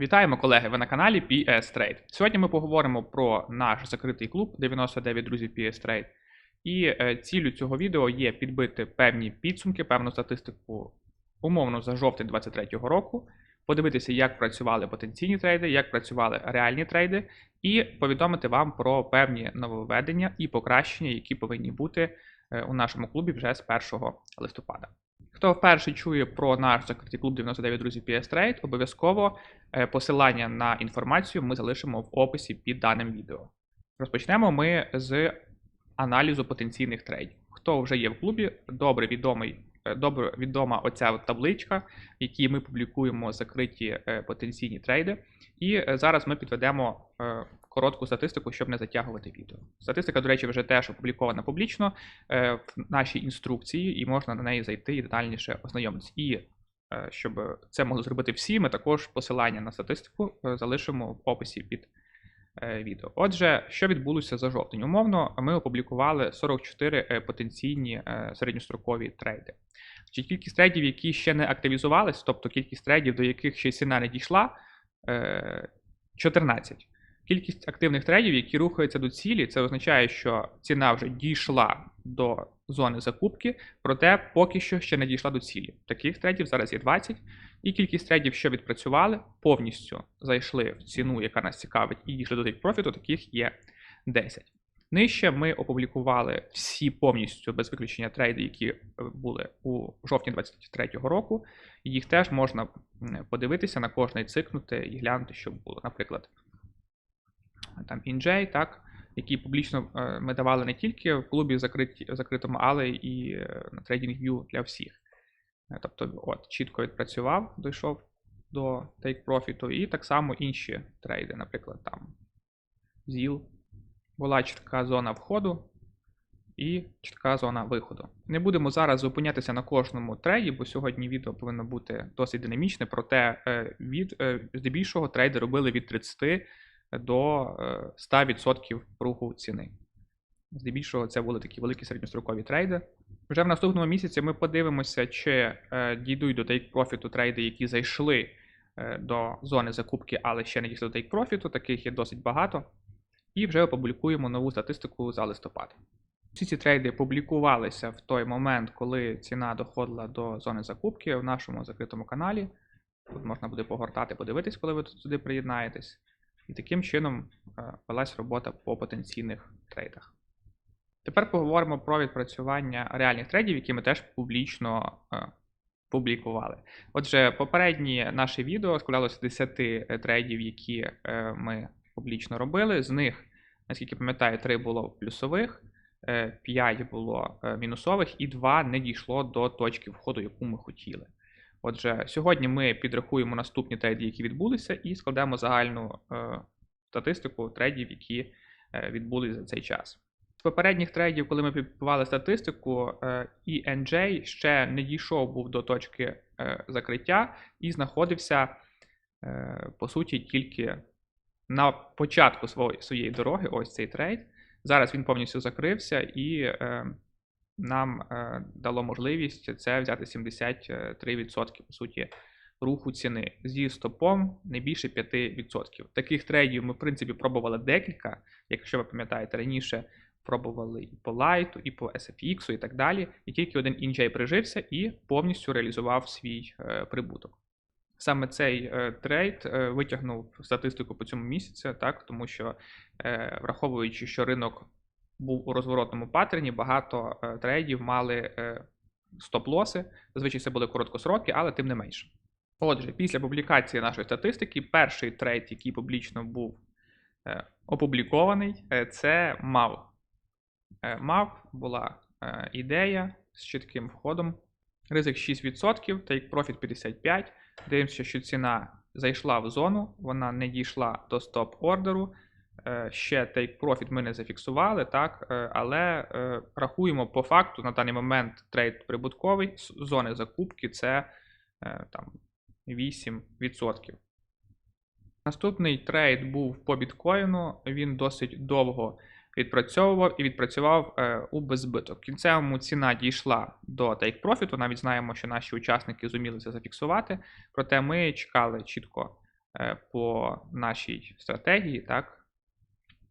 Вітаємо, колеги! Ви на каналі PS Trade. Сьогодні ми поговоримо про наш закритий клуб 99 друзів PS Trade. І е, ціллю цього відео є підбити певні підсумки, певну статистику умовно за жовтень 2023 року, подивитися, як працювали потенційні трейди, як працювали реальні трейди, і повідомити вам про певні нововведення і покращення, які повинні бути е, у нашому клубі вже з 1 листопада. Хто вперше чує про наш закритий клуб 99 друзів PS Trade, обов'язково е, посилання на інформацію ми залишимо в описі під даним відео. Розпочнемо ми з аналізу потенційних трейдів. Хто вже є в клубі, добре відомий, е, добре відома оця табличка, в якій ми публікуємо закриті е, потенційні трейди. І зараз ми підведемо коротку статистику, щоб не затягувати відео. Статистика, до речі, вже теж опублікована публічно е, в нашій інструкції, і можна на неї зайти і детальніше ознайомитися. І е, щоб це могли зробити всі, ми також посилання на статистику е, залишимо в описі під відео. Отже, що відбулося за жовтень? Умовно, ми опублікували 44 е, потенційні середньострокові трейди. Чи кількість трейдів, які ще не активізувались, тобто кількість трейдів, до яких ще ціна не дійшла, е, 14. Кількість активних трейдів, які рухаються до цілі, це означає, що ціна вже дійшла до зони закупки, проте поки що ще не дійшла до цілі. Таких трейдів зараз є 20. І кількість трейдів, що відпрацювали, повністю зайшли в ціну, яка нас цікавить, і дійшли до тейк профіту, таких є 10. Нижче ми опублікували всі повністю без виключення трейди, які е, були у жовтні 2023 року. Їх теж можна подивитися на кожний цикнути і глянути, що було. Наприклад, там InJ, так, які публічно е, ми давали не тільки в клубі закриті, закритому, але і е, на TradingView для всіх. Е, Тобто, от, чітко відпрацював, дійшов до take профіту, і так само інші трейди, наприклад, там ZIL, була чітка зона входу і чітка зона виходу. Не будемо зараз зупинятися на кожному трейді, бо сьогодні відео повинно бути досить динамічне, проте від здебільшого трейди робили від 30 до е, 100% руху ціни. Здебільшого це були такі великі середньострокові трейди. Вже в наступному місяці ми подивимося, чи е, дійдуть до take профіту трейди, які зайшли е, до зони закупки, але ще не дійшли до take профіту. Таких є досить багато. І вже опублікуємо нову статистику за листопад. Всі ці трейди публікувалися в той момент, коли ціна доходила до зони закупки в нашому закритому каналі. Тут можна буде погортати, подивитись, коли ви сюди приєднаєтесь. І таким чином е, велась робота по потенційних трейдах. Тепер поговоримо про відпрацювання реальних трейдів, які ми теж публічно е, публікували. Отже, попередні наше відео складалося з 10 е, трейдів, які ми публічно робили. З них, наскільки пам'ятаю, 3 було плюсових, 5 було мінусових і 2 не дійшло до точки входу, яку ми хотіли. Отже, сьогодні ми підрахуємо наступні трейди, які відбулися, і складемо загальну е, статистику трейдів, які е, відбулись за цей час. З попередніх трейдів, коли ми підбивали статистику, е, ENJ ще не дійшов був до точки е, закриття і знаходився, е, по суті, тільки на початку своєї дороги, ось цей трейд. Зараз він повністю закрився і е, нам е, дало можливість це взяти 73% по суті руху ціни зі стопом не більше 5%. Таких трейдів ми, в принципі, пробували декілька. Якщо ви пам'ятаєте, раніше пробували і по Light, і по SFX, і так далі. І тільки один інджей прижився і повністю реалізував свій е, прибуток. Саме цей е, трейд витягнув статистику по цьому місяцю, так, тому що, враховуючи, що ринок був у розворотному паттерні, багато е, трейдів мали е, стоп-лоси. Зазвичай це були короткосроки, але тим не менше. Отже, після публікації нашої статистики, перший трейд, який публічно був е, опублікований, це MAV. MAV була ідея з чітким входом. Ризик 6%, take profit 55. Дивимося, що ціна зайшла в зону, вона не дійшла до стоп-ордеру. Е, Ще take profit ми не зафіксували, так, е, але е, рахуємо по факту на даний момент трейд прибутковий зони закупки це там 8%. Наступний трейд був по біткоїну. Він досить довго відпрацьовував і відпрацював у беззбиток. В кінцевому ціна дійшла до take профіту. Навіть знаємо, що наші учасники зуміли це зафіксувати. Проте ми чекали чітко по нашій стратегії, так,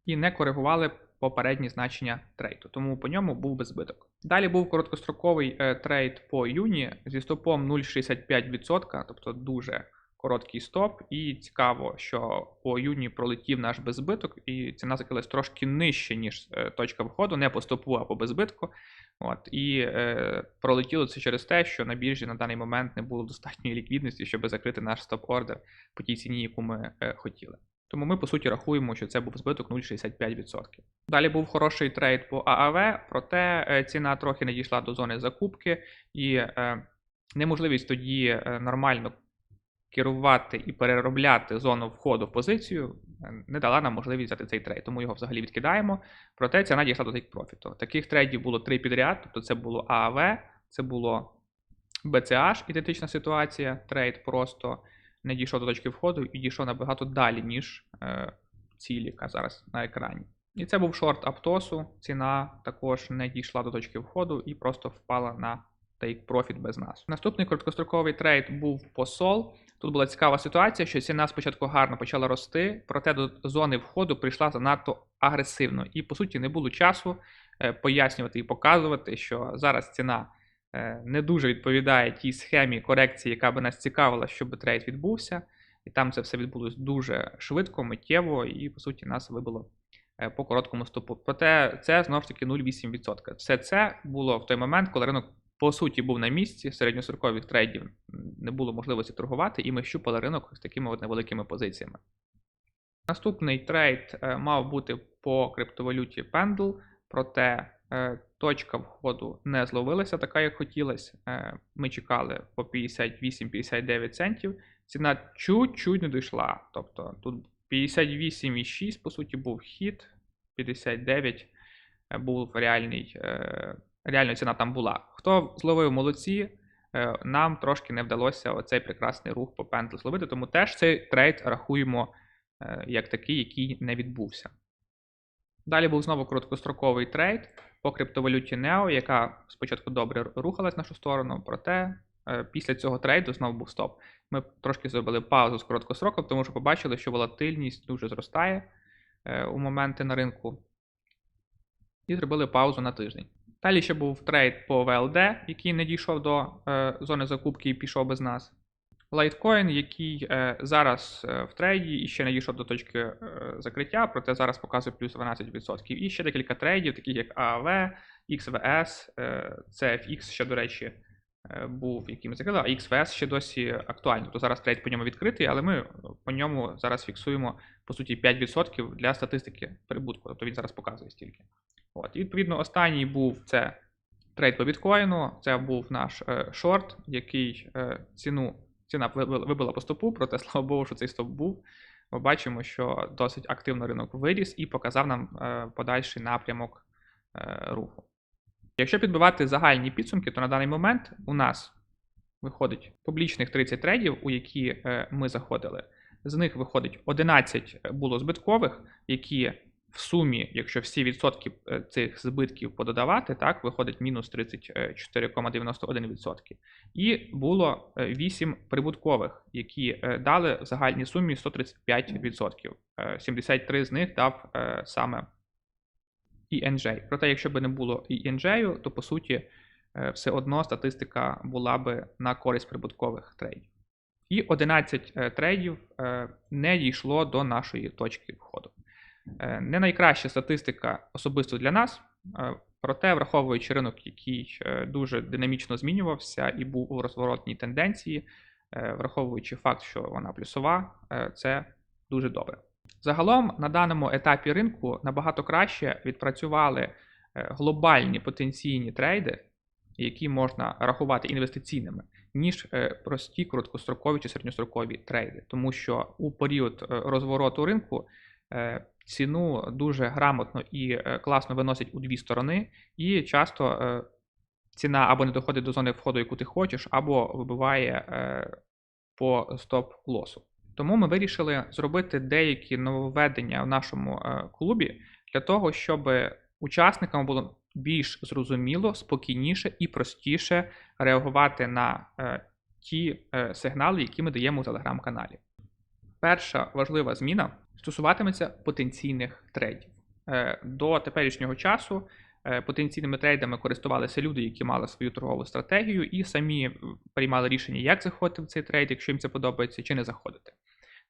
і не коригували попередні значення трейду, тому по ньому був би збиток. Далі був короткостроковий е, трейд по юні зі стопом 0,65%, тобто дуже короткий стоп. І цікаво, що по юні пролетів наш беззбиток, і ціна закрилась трошки нижче, ніж е, точка входу, не по стопу, а по беззбитку. От, І е, пролетіло це через те, що на біржі на даний момент не було достатньої ліквідності, щоб закрити наш стоп-ордер по тій ціні, яку ми е, хотіли. Тому ми, по суті, рахуємо, що це був збиток 0,65%. Далі був хороший трейд по ААВ, проте е, ціна трохи не дійшла до зони закупки, і е, неможливість тоді е, нормально керувати і переробляти зону входу в позицію не дала нам можливість взяти цей трейд, тому його взагалі відкидаємо. Проте ціна дійшла до take профіту. Таких трейдів було три підряд, тобто це було ААВ, це було BCH, ідентична ситуація, трейд просто не дійшов до точки входу і дійшов набагато далі, ніж е, цілі, яка зараз на екрані. І це був шорт Аптосу. Ціна також не дійшла до точки входу і просто впала на take profit без нас. Наступний короткостроковий трейд був по SOL. Тут була цікава ситуація, що ціна спочатку гарно почала рости, проте до зони входу прийшла занадто агресивно. І по суті не було часу е, пояснювати і показувати, що зараз ціна не дуже відповідає тій схемі корекції, яка би нас цікавила, щоб трейд відбувся. І там це все відбулось дуже швидко, миттєво, і по суті нас вибило е, по короткому стопу. Проте це знову ж таки 0,8%. Все це було в той момент, коли ринок по суті був на місці, середньосрокових трейдів не було можливості торгувати, і ми щупали ринок з такими от невеликими позиціями. Наступний трейд е, мав бути по криптовалюті Pendle, проте е, точка входу не зловилася, така як хотілося. Е, ми чекали по 58-59 центів. Ціна чуть-чуть не дійшла. Тобто тут 58,6, по суті, був хід, 59 е, був реальний, е, реальна ціна там була. Хто зловив молодці, нам трошки не вдалося оцей прекрасний рух по пентлу зловити, тому теж цей трейд рахуємо як такий, який не відбувся. Далі був знову короткостроковий трейд по криптовалюті NEO, яка спочатку добре рухалась в нашу сторону, проте е, після цього трейду знову був стоп. Ми трошки зробили паузу з короткостроком, тому що побачили, що волатильність дуже зростає е, у моменти на ринку. І зробили паузу на тиждень. Далі ще був трейд по ВЛД, який не дійшов до е, зони закупки і пішов без нас. Litecoin, який е, зараз е, в трейді і ще не дійшов до точки е, закриття, проте зараз показує плюс 12%. І ще декілька трейдів, таких як AAV, XVS, CFX ще, до речі, був, який ми закрили, а XVS ще досі актуальний. Тобто зараз трейд по ньому відкритий, але ми по ньому зараз фіксуємо по суті 5% для статистики прибутку. Тобто він зараз показує стільки. От, І відповідно останній був це трейд по біткоїну. Це був наш шорт, який ціну ціна вибила по стопу, проте слава Богу, що цей стоп був. Ми бачимо, що досить активно ринок виріс і показав нам е, подальший напрямок е, руху. Якщо підбивати загальні підсумки, то на даний момент у нас виходить публічних 30 трейдів, у які е, ми заходили. З них виходить 11 було збиткових, які в сумі, якщо всі відсотки е, цих збитків пододавати, так, виходить мінус 34,91%. І було 8 прибуткових, які е, дали в загальній сумі 135%. 73 з них дав е, саме ENJ. Проте, якщо б не було ENJ, то по суті все одно статистика була би на користь прибуткових трейдів. І 11 трейдів не дійшло до нашої точки входу. Е, не найкраща статистика особисто для нас, е, проте, враховуючи ринок, який е, дуже динамічно змінювався і був у розворотній тенденції, враховуючи факт, що вона плюсова, це дуже добре. Загалом на даному етапі ринку набагато краще відпрацювали глобальні потенційні трейди, які можна рахувати інвестиційними, ніж прості короткострокові чи середньострокові трейди, тому що у період розвороту ринку ціну дуже грамотно і е, класно виносять у дві сторони, і часто е, ціна або не доходить до зони входу, яку ти хочеш, або вибиває е, по стоп-лосу. Тому ми вирішили зробити деякі нововведення в нашому клубі для того, щоб учасникам було більш зрозуміло, спокійніше і простіше реагувати на ті сигнали, які ми даємо у телеграм-каналі. Перша важлива зміна стосуватиметься потенційних трейдів. Е, До теперішнього часу е, потенційними трейдами користувалися люди, які мали свою торгову стратегію, і самі приймали рішення, як заходити в цей трейд, якщо їм це подобається, чи не заходити.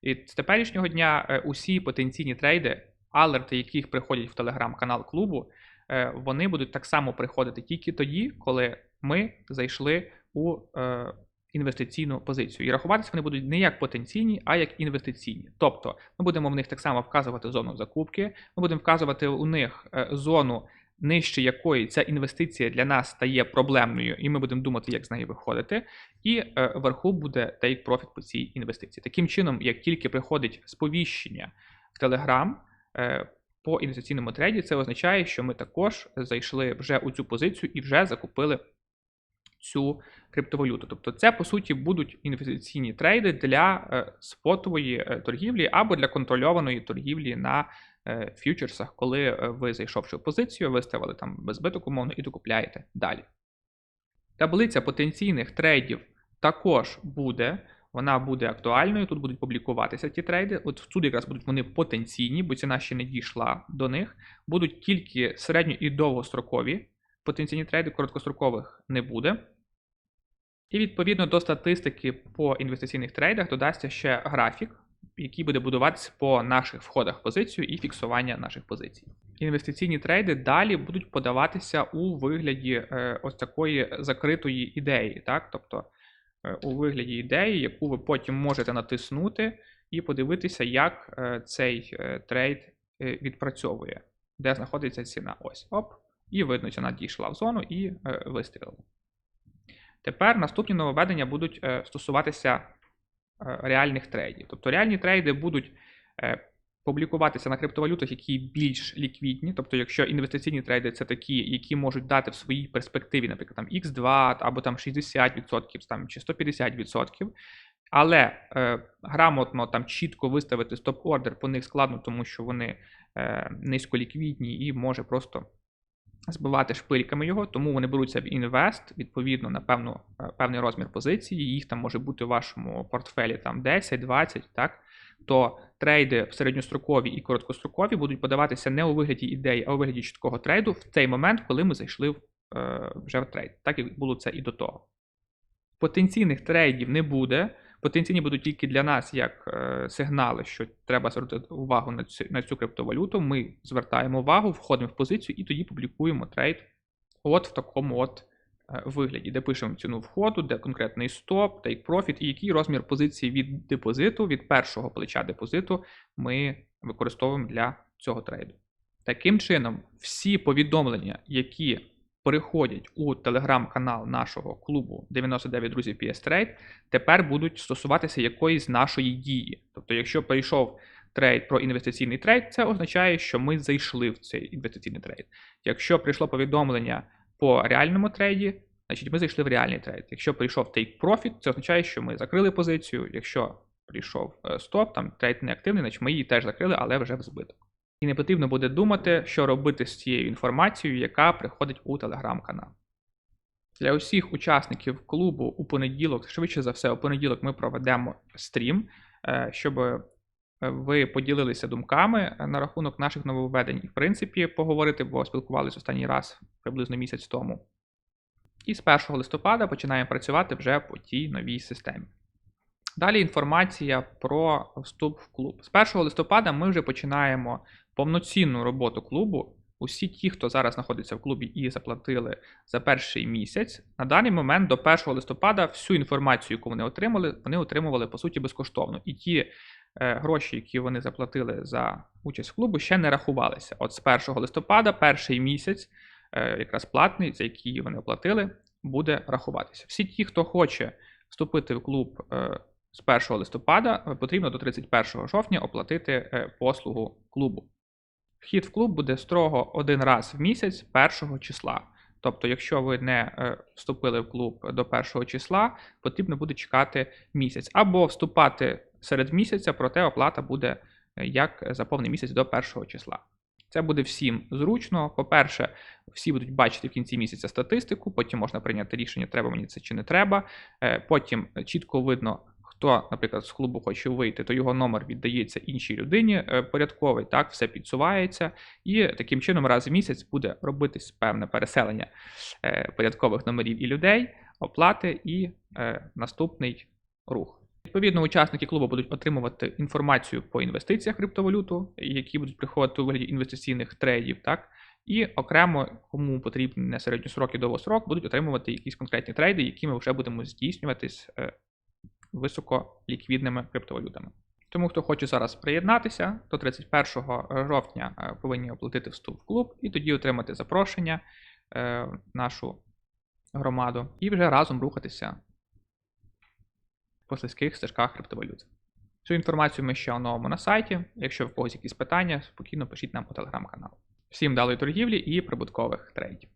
І з теперішнього дня е, усі потенційні трейди, алерти, яких приходять в телеграм-канал клубу, вони будуть так само приходити тільки тоді, коли ми зайшли у інвестиційну позицію. І рахуватися вони будуть не як потенційні, а як інвестиційні. Тобто ми будемо в них так само вказувати зону закупки, ми будемо вказувати у них е, зону, нижче якої ця інвестиція для нас стає проблемною, і ми будемо думати, як з неї виходити. І е, вверху буде take profit по цій інвестиції. Таким чином, як тільки приходить сповіщення в Telegram е, по інвестиційному трейді, це означає, що ми також зайшли вже у цю позицію і вже закупили цю криптовалюту. Тобто, це по суті будуть інвестиційні трейди для е, спотової е, торгівлі або для контрольованої торгівлі на е, фьючерсах, коли ви зайшовши в позицію, виставили там без збиток умовно і докупляєте далі. Таблиця потенційних трейдів також буде. Вона буде актуальною, тут будуть публікуватися ті трейди. От тут якраз будуть вони потенційні, бо ціна ще не дійшла до них. Будуть тільки середньо і довгострокові потенційні трейди, короткострокових не буде. І відповідно до статистики по інвестиційних трейдах додасться ще графік, який буде будуватися по наших входах в позицію і фіксування наших позицій. Інвестиційні трейди далі будуть подаватися у вигляді е, ось такої закритої ідеї, так? тобто е, у вигляді ідеї, яку ви потім можете натиснути і подивитися, як е, цей трейд відпрацьовує, де знаходиться ціна. Ось, оп, і видно, ціна дійшла в зону і е, вистрілила. Тепер наступні нововведення будуть е, стосуватися е, реальних трейдів. Тобто реальні трейди будуть е, публікуватися на криптовалютах, які більш ліквідні. Тобто, якщо інвестиційні трейди це такі, які можуть дати в своїй перспективі, наприклад, там X2 або там 60% там, чи 150%. Але е, грамотно там чітко виставити стоп-ордер по них складно, тому що вони е, низьколіквідні і може просто збивати шпильками його, тому вони беруться в інвест, відповідно на певну, е, певний розмір позиції, їх там може бути у вашому портфелі там 10-20, так? То трейди середньострокові і короткострокові будуть подаватися не у вигляді ідеї, а у вигляді чіткого трейду в цей момент, коли ми зайшли в, е, вже в трейд. Так як було це і до того. Потенційних трейдів не буде. Потенційні будуть тільки для нас як е, сигнали, що треба звернути увагу на цю, на цю криптовалюту. Ми звертаємо увагу, входимо в позицію і тоді публікуємо трейд от в такому от е, вигляді, де пишемо ціну входу, де конкретний стоп, take profit і який розмір позиції від депозиту, від першого плеча депозиту ми використовуємо для цього трейду. Таким чином, всі повідомлення, які переходять у телеграм-канал нашого клубу 99 друзів PS Trade, тепер будуть стосуватися якоїсь нашої дії. Тобто, якщо перейшов трейд про інвестиційний трейд, це означає, що ми зайшли в цей інвестиційний трейд. Якщо прийшло повідомлення по реальному трейді, значить ми зайшли в реальний трейд. Якщо прийшов take profit, це означає, що ми закрили позицію. Якщо прийшов е, стоп, там трейд неактивний, значить ми її теж закрили, але вже в збиток. І не потрібно буде думати, що робити з цією інформацією, яка приходить у телеграм-канал. Для усіх учасників клубу у понеділок, швидше за все, у понеділок ми проведемо стрім, е, щоб ви поділилися думками на рахунок наших нововведень і, в принципі, поговорити, бо спілкувалися останній раз приблизно місяць тому. І з 1 листопада починаємо працювати вже по тій новій системі. Далі інформація про вступ в клуб. З 1 листопада ми вже починаємо повноцінну роботу клубу. Усі ті, хто зараз знаходиться в клубі і заплатили за перший місяць, на даний момент до 1 листопада всю інформацію, яку вони отримали, вони отримували по суті безкоштовно. І ті е, гроші, які вони заплатили за участь в клубу, ще не рахувалися. От з 1 листопада, перший місяць, е, якраз платний, за який вони оплатили, буде рахуватися. Всі ті, хто хоче вступити в клуб е, з 1 листопада, е, потрібно до 31 жовтня оплатити е, послугу клубу. Вхід в клуб буде строго один раз в місяць першого числа. Тобто, якщо ви не е, вступили в клуб до першого числа, потрібно буде чекати місяць. Або вступати серед місяця, проте оплата буде е, як за повний місяць до першого числа. Це буде всім зручно. По-перше, всі будуть бачити в кінці місяця статистику, потім можна прийняти рішення, треба мені це чи не треба. Е, Потім чітко видно, хто, наприклад, з клубу хоче вийти, то його номер віддається іншій людині е, порядковий, так, все підсувається, і таким чином раз в місяць буде робитись певне переселення е, порядкових номерів і людей, оплати і е, наступний рух. Відповідно, учасники клубу будуть отримувати інформацію по інвестиціях в криптовалюту, які будуть приходити у вигляді інвестиційних трейдів, так? І окремо, кому потрібні не середньосрок і довгосрок, будуть отримувати якісь конкретні трейди, які ми вже будемо здійснюватись високоліквідними криптовалютами. Тому, хто хоче зараз приєднатися, то 31 жовтня е, повинні оплатити вступ в клуб і тоді отримати запрошення е, в нашу громаду і вже разом рухатися по слизьких стежках криптовалют. Цю інформацію ми ще оновимо на сайті. Якщо в когось якісь питання, спокійно пишіть нам по телеграм-каналу. Всім далої торгівлі і прибуткових трейдів.